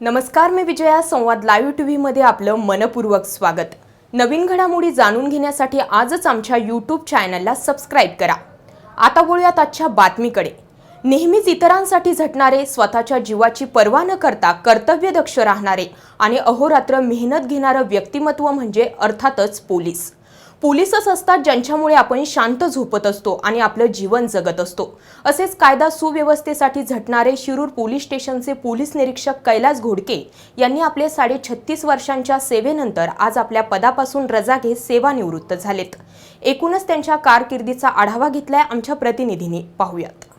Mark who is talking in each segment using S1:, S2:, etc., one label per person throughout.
S1: नमस्कार मी विजया. संवाद लाईव्ह टीव्हीमध्ये आपलं मनपूर्वक स्वागत. नवीन घडामोडी जाणून घेण्यासाठी आजच आमच्या यूट्यूब चॅनलला सबस्क्राईब करा. आता बोलूयात आजच्या बातमीकडे. नेहमीच इतरांसाठी झटणारे स्वतःच्या जीवाची पर्वा न करता कर्तव्यदक्ष राहणारे आणि अहोरात्र मेहनत घेणारं व्यक्तिमत्व म्हणजे अर्थातच पोलीस. पोलीसच असतात ज्यांच्यामुळे आपण शांत झोपत असतो आणि आपलं जीवन जगत असतो. असेच कायदा सुव्यवस्थेसाठी झटणारे शिरूर पोलीस स्टेशनचे पोलीस निरीक्षक कैलास घोडके यांनी आपले साडे छत्तीस वर्षांच्या सेवेनंतर आज आपल्या पदापासून रजा घेत सेवानिवृत्त झालेत. एकूणच त्यांच्या कारकिर्दीचा आढावा घेतलाय आमच्या प्रतिनिधींनी. पाहूयात.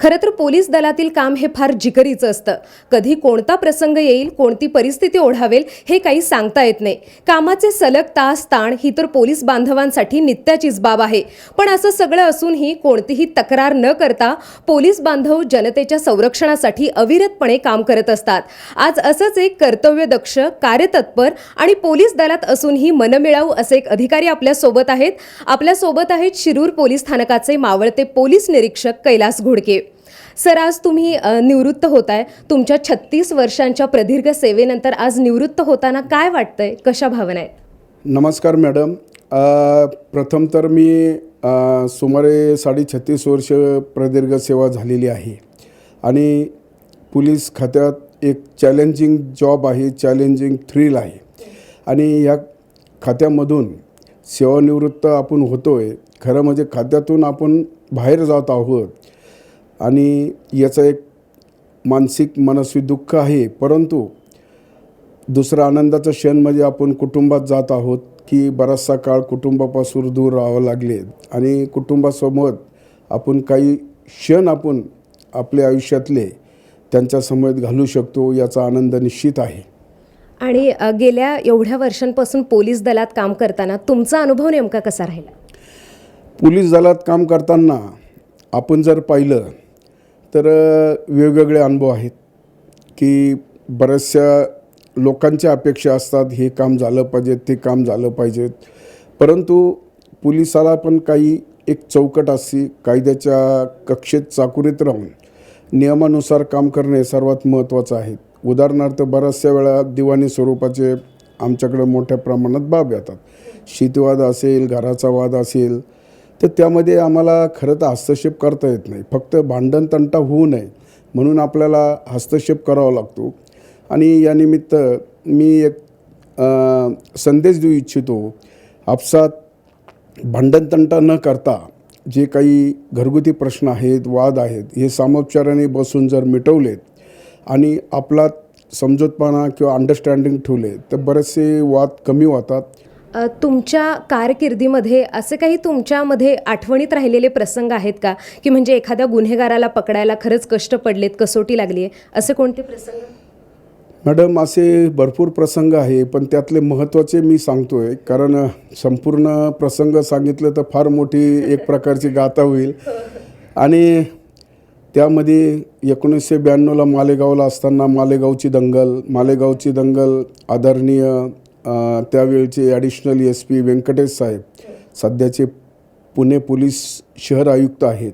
S2: खरं तर पोलीस दलातील काम हे फार जिकरीचं असतं. कधी कोणता प्रसंग येईल कोणती परिस्थिती ओढावेल हे काही सांगता येत नाही. कामाचे सलग तास ताण ही तर पोलीस बांधवांसाठी नित्याचीच बाब आहे. पण असं सगळं असूनही कोणतीही तक्रार न करता पोलीस बांधव जनतेच्या संरक्षणासाठी अविरतपणे काम करत असतात. आज असंच एक कर्तव्यदक्ष कार्यतत्पर आणि पोलीस दलात असूनही मनमिळाऊ असे एक अधिकारी आपल्यासोबत आहेत. आपल्यासोबत आहेत शिरूर पोलीस स्थानकाचे मावळते पोलीस निरीक्षक कैलास घोडके. सर आज तुम्ही निवृत्त निवृत्त होताय. तुमच्या छत्तीस वर्षांच्या प्रदीर्घ सेवेनंतर आज निवृत्त होताना काय वाटतंय? कशा भावना आहेत?
S3: नमस्कार मॅडम. प्रथम तर मी अ, सुमारे साडेछत्तीस वर्ष प्रदीर्घ सेवा झालेली आहे. आणि पोलीस खात्यात एक चॅलेंजिंग जॉब आहे चॅलेंजिंग थ्रिल आहे. आणि या खात्यामधून सेवानिवृत्त आपण होतो आहे खरं म्हणजे खात्यातून आपण बाहेर जात आहोत. आणि याचं एक मानसिक मनस्वी दुःख आहे. परंतु दुसरा आनंदाचा क्षण म्हणजे आपण कुटुंबात जात आहोत की बराचसा काळ कुटुंबापासून दूर राहावं लागले आणि कुटुंबासमोर आपण काही क्षण आपण आपल्या आयुष्यातले त्यांच्यासमोर घालू शकतो याचा आनंद निश्चित आहे.
S2: आणि गेल्या एवढ्या वर्षांपासून पोलीस दलात काम करताना तुमचा अनुभव नेमका कसा राहिला?
S3: पोलीस दलात काम करताना आपण जर पाहिलं तर वेगवेगळे अनुभव आहेत की बऱ्याचशा लोकांच्या अपेक्षा असतात हे काम झालं पाहिजे ते काम झालं पाहिजेत. परंतु पोलिसाला पण काही एक चौकट असते कायद्याच्या कक्षेत चाकुरीत राहून नियमानुसार काम करणे सर्वात महत्त्वाचं आहे. उदाहरणार्थ बऱ्याचशा वेळा दिवाणी स्वरूपाचे आमच्याकडे मोठ्या प्रमाणात बाब येतात. शीतवाद असेल घराचा वाद असेल तर त्यामध्ये आम्हाला खरं तर हस्तक्षेप करता येत नाही. फक्त भांडण तंटा होऊ नये म्हणून आपल्याला हस्तक्षेप करावा लागतो. आणि यानिमित्त मी एक संदेश देऊ इच्छितो. आपसात भांडणतंटा न करता जे काही घरगुती प्रश्न आहेत वाद आहेत हे सामोपचाराने बसून जर मिटवलेत आणि आपला समजूतपणा किंवा अंडरस्टँडिंग ठेवले तर बरेचसे वाद कमी होतात.
S2: तुमच्या कारकिर्दीमध्ये असे काही तुमच्यामध्ये आठवणीत राहिलेले प्रसंग आहेत का? की म्हणजे एखाद्या गुन्हेगाराला पकडायला खरंच कष्ट पडलेत कसोटी लागली आहे असे कोणते प्रसंग?
S3: मॅडम असे भरपूर प्रसंग आहे पण त्यातले महत्त्वाचे मी सांगतो आहे कारण संपूर्ण प्रसंग सांगितलं तर फार मोठी एक प्रकारची गाथा होईल. आणि त्यामध्ये एकोणीसशे ब्याण्णवला मालेगावला असताना मालेगावची दंगल मालेगावची दंगल आदरणीय त्यावेळचे additional S P Venkatesh saheb सध्याचे पुणे पोलीस शहर आयुक्त आहेत.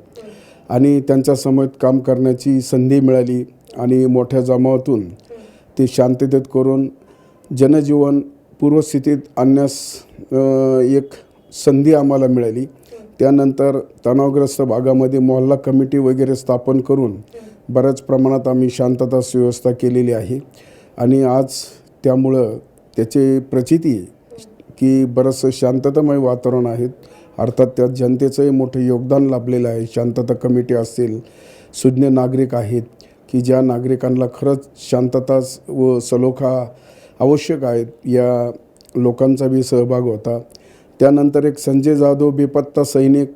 S3: आणि त्यांच्यासमोर काम करण्याची संधी मिळाली आणि मोठ्या जमावातून ते शांततेत करून जनजीवन पूर्वस्थितीत आणण्यास एक संधी आम्हाला मिळाली. त्यानंतर तणावग्रस्त भागामध्ये मोहल्ला कमिटी वगैरे स्थापन करून बऱ्याच प्रमाणात आम्ही शांतता सुव्यवस्था केलेली आहे. आणि आज त्यामुळं त्याचे प्रचिती की बरंचसं शांततामय वातावरण आहेत अर्थात त्यात जनतेचंही मोठं योगदान लाभलेलं आहे. शांतता कमिटी असतील सुज्ञ नागरिक आहेत की ज्या नागरिकांना खरंच शांतता व सलोखा आवश्यक आहेत या लोकांचा बी सहभाग होता. त्यानंतर एक संजय जाधव बेपत्ता सैनिक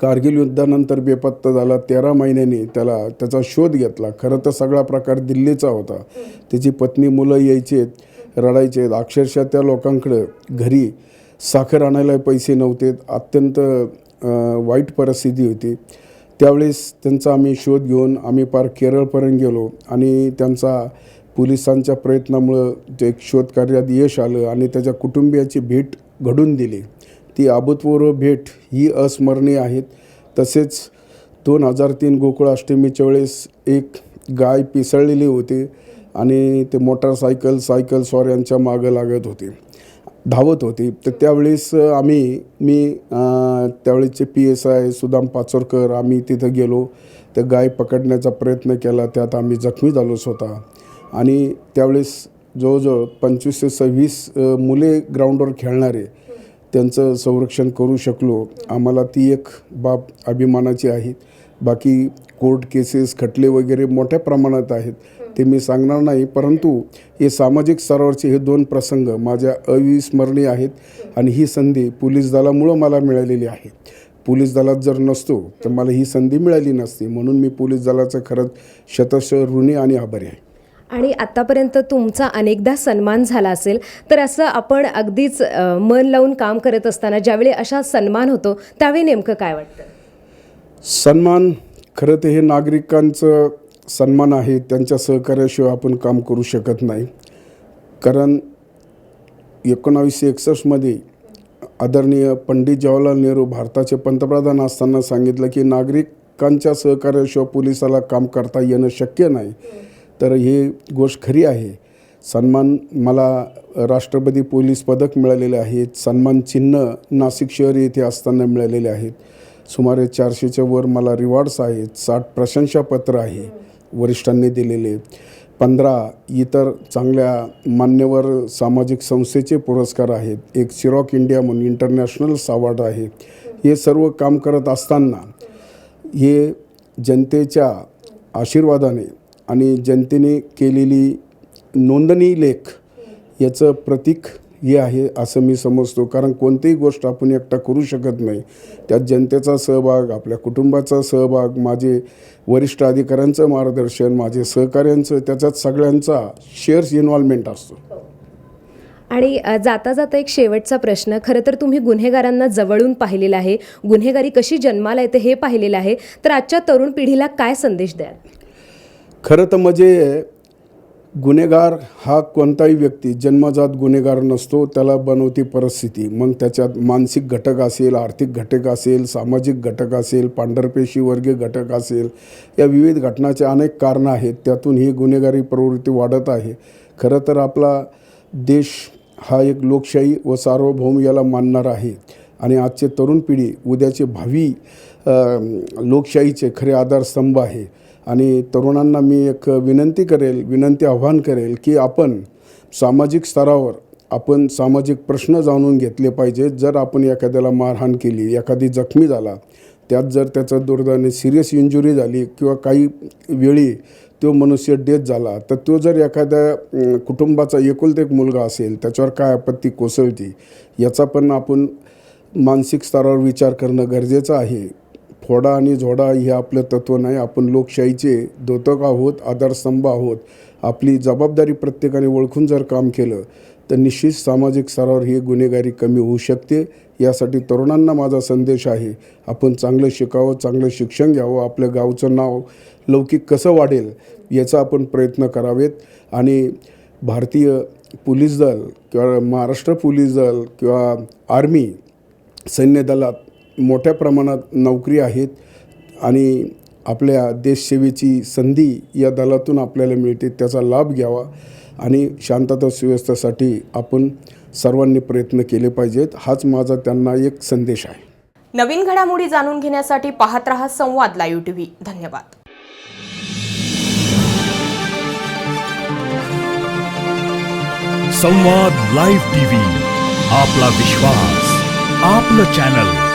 S3: कारगिल युद्धानंतर बेपत्ता झाला. तेरा महिन्यांनी त्याला त्याचा शोध घेतला. खरं तर सगळा प्रकार दिल्लीचा होता. त्याची पत्नी मुलं यायचेत रडायचे अक्षरशः त्या लोकांकडं घरी साखर आणायला पैसे नव्हते. अत्यंत वाईट परिस्थिती होती. त्यावेळेस त्यांचा आम्ही शोध घेऊन आम्ही पार केरळपर्यंत गेलो आणि त्यांचा पोलिसांच्या प्रयत्नामुळं ते एक शोधकार्यात यश आलं आणि त्याच्या कुटुंबियाची भेट घडून दिली. ती अभूतपूर्व भेट ही अस्मरणीय आहेत. तसेच दोन हजार तीन गोकुळ अष्टमीच्या वेळेस एक गाय पिसळलेली होती. आणि ते मोटारसायकल सायकल स्वाऱ्यांच्या मागं लागत होते. धावत होती. तर त्यावेळेस आम्ही मी त्यावेळेसचे P S I Sudam Pachorkar आम्ही तिथं गेलो. त्या गाय पकडण्याचा प्रयत्न केला. त्यात आम्ही जखमी झालो स्वतः. आणि त्यावेळेस जवळजवळ पंचवीस ते सव्वीस मुले ग्राउंडवर खेळणारे त्यांचं संरक्षण करू शकलो. आम्हाला ती एक बाब अभिमानाची आहे. बाकी कोर्ट केसेस खटले वगैरे मोठ्या प्रमाणात आहेत. ते मी सांगणार नाही परंतु हे सामाजिक स्तरावरचे हे दोन प्रसंग माझ्या अविस्मरणीय आहेत आणि ही संधी पोलीस दलामुळं मला मिळालेली आहे. पोलीस दलात जर नसतो तर मला ही संधी मिळाली नसती. म्हणून मी पोलीस दलाचं खरंच शतश ऋणी आणि आभारी आहे.
S2: आणि आतापर्यंत तुमचा अनेकदा सन्मान झाला असेल तर असं आपण अगदीच मन लावून काम करत असताना ज्यावेळी अशा सन्मान होतो त्यावेळी नेमकं काय वाटतं?
S3: सन्मान खरं तर हे नागरिकांचं सन्मान आहे त्यांच्या सहकार्याशिवाय आपण काम करू शकत नाही. कारण एकोणावीसशे एकसष्टमध्ये आदरणीय पंडित जवाहरलाल नेहरू भारताचे पंतप्रधान असताना सांगितलं की नागरिकांच्या सहकार्याशिवाय पोलिसाला काम करता येणं शक्य नाही. तर हे गोष्ट खरी आहे. सन्मान मला राष्ट्रपती पोलीस पदक मिळालेले आहेत. सन्मान चिन्ह नाशिक शहर येथे असताना मिळालेले आहेत. सुमारे चारशेच्या वर मला रिवॉर्ड्स आहेत साठ प्रशंसापत्र आहे वरिष्ठांनी दिलेले. पंधरा इतर चांगल्या मान्यवर सामाजिक संस्थेचे पुरस्कार आहेत. एक सिरॉक इंडिया म्हणून इंटरनॅशनल अवॉर्ड आहे. हे सर्व काम करत असताना हे जनतेच्या आशीर्वादाने आणि जनतेने केलेली नोंदणी लेख याचं प्रतीक हे आहे असं मी समजतो. कारण कोणतीही गोष्ट आपण एकटा करू शकत नाही. त्यात जनतेचा सहभाग आपल्या कुटुंबाचा सहभाग माझे वरिष्ठ अधिकाऱ्यांचं मार्गदर्शन माझे सहकाऱ्यांचं त्याच्यात सगळ्यांचा शेअर्स इन्व्हॉल्वमेंट असतो.
S2: आणि जाता जाता एक शेवटचा प्रश्न खरं तर तुम्ही गुन्हेगारांना जवळून पाहिलेला आहे. गुन्हेगारी कशी जन्माला येते हे पाहिलेलं आहे. तर आजच्या तरुण पिढीला काय संदेश द्याल?
S3: खरं तर म्हणजे गुन्हेगार हा कोणताही व्यक्ती जन्मजात गुन्हेगार नसतो त्याला बनवती परिस्थिती. मग त्याच्यात मानसिक घटक असेल आर्थिक घटक असेल सामाजिक घटक असेल पांढरपेशी वर्गीय घटक असेल या विविध घटनाचे अनेक कारणं आहेत. त्यातून ही गुन्हेगारी प्रवृत्ती वाढत आहे. खरं तर आपला देश हा एक लोकशाही व सार्वभौम याला मानणार आहे. आणि आजचे तरुण पिढी उद्याचे भावी लोकशाहीचे खरे आधारस्तंभ आहे. आणि तरुणांना मी एक विनंती करेल विनंती आव्हान करेल की आपण सामाजिक स्तरावर आपण सामाजिक प्रश्न जाणून घेतले पाहिजेत. जर आपण एखाद्याला मारहाण केली एखादी जखमी झाला त्यात जर त्याचं दुर्दैवाने सिरियस इंजुरी झाली किंवा काही वेळी तो मनुष्य डेथ झाला तर तो जर एखाद्या कुटुंबाचा एकुलता एक मुलगा असेल त्याच्यावर काय आपत्ती कोसळती याचा पण आपण मानसिक स्तरावर विचार करणं गरजेचं आहे. फोडा आणि झोडा हे आपलं तत्त्व नाही. आपण लोकशाहीचे दोतक आहोत आधारस्तंभ आहोत. आपली जबाबदारी प्रत्येकाने ओळखून जर काम केलं तर निश्चित सामाजिक स्तरावर ही गुन्हेगारी कमी होऊ शकते. यासाठी तरुणांना माझा संदेश आहे आपण चांगलं शिकावं चांगलं शिक्षण घ्यावं आपल्या गावचं नाव लौकिक कसं वाढेल याचा आपण प्रयत्न करावेत. आणि भारतीय पोलीस दल किंवा महाराष्ट्र पोलीस दल किंवा आर्मी सैन्य दलात मोठ्या प्रमाणात नोकरी आहेत आणि आपल्या देशसेवेची संधी या दलातून आपल्याला मिळते त्याचा लाभ घ्यावा आणि शांतता सुव्यवस्थेसाठी आपण सर्वांनी प्रयत्न केले पाहिजेत. हाच माझा त्यांना एक संदेश आहे.
S1: नवीन घडामोडी जाणून घेण्यासाठी पाहत रहा संवाद लाईव्ह टीव्ही. धन्यवाद.
S4: संवाद लाईव्ह टीव्ही आपला विश्वास आपलं चॅनल.